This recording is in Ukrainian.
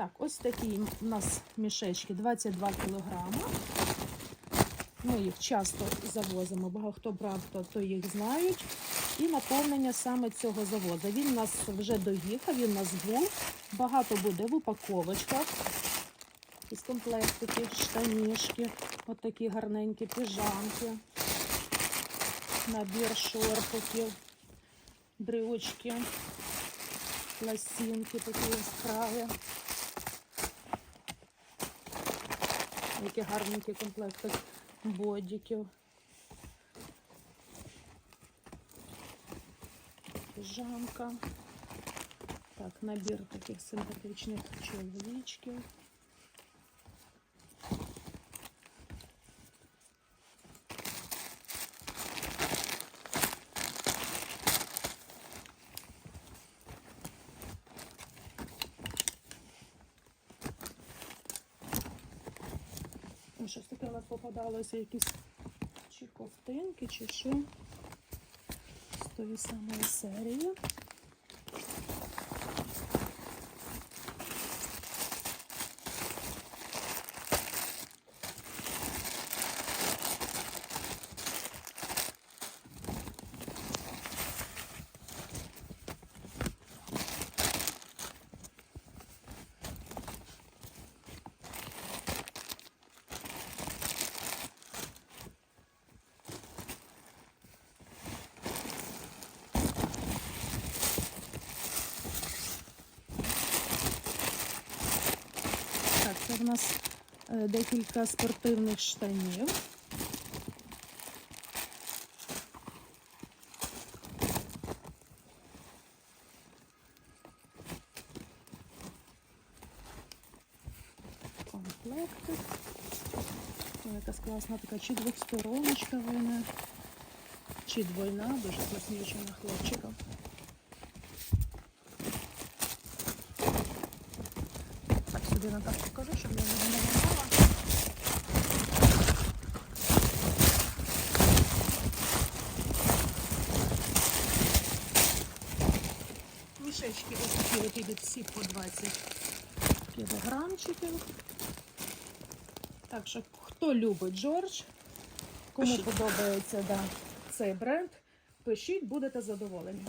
Так, ось такі у нас мішечки 22 кілограми. Ми їх часто завозимо. Багато хто брав, то, то їх знають. І наповнення саме цього заводу. Він у нас вже доїхав, він у нас був. Багато буде в упаковочках. Із комплектики, штанішки, отакі гарненькі піжамки, набір шорпиків, брючки, ласінки такі яскраві. Які гарненькі комплекти бодіків. Піжамка. Так, набір таких симпатичних чоловічків. Щось таке у нас попадалося, якісь чи ковтинки, чи що. З тої самої серії. Так, це в нас е, декілька спортивних штанів. Комплекти. Ой, якась класна така, чи двохстороночка вона, чи двойна, дуже класнюча хлопчика. Так, покажу, щоб я не ламала. Мішечки ось такі от ідуть всі по 20 кілограмчиків. Так що, хто любить Джордж, кому подобається да, цей бренд, пишіть, будете задоволені.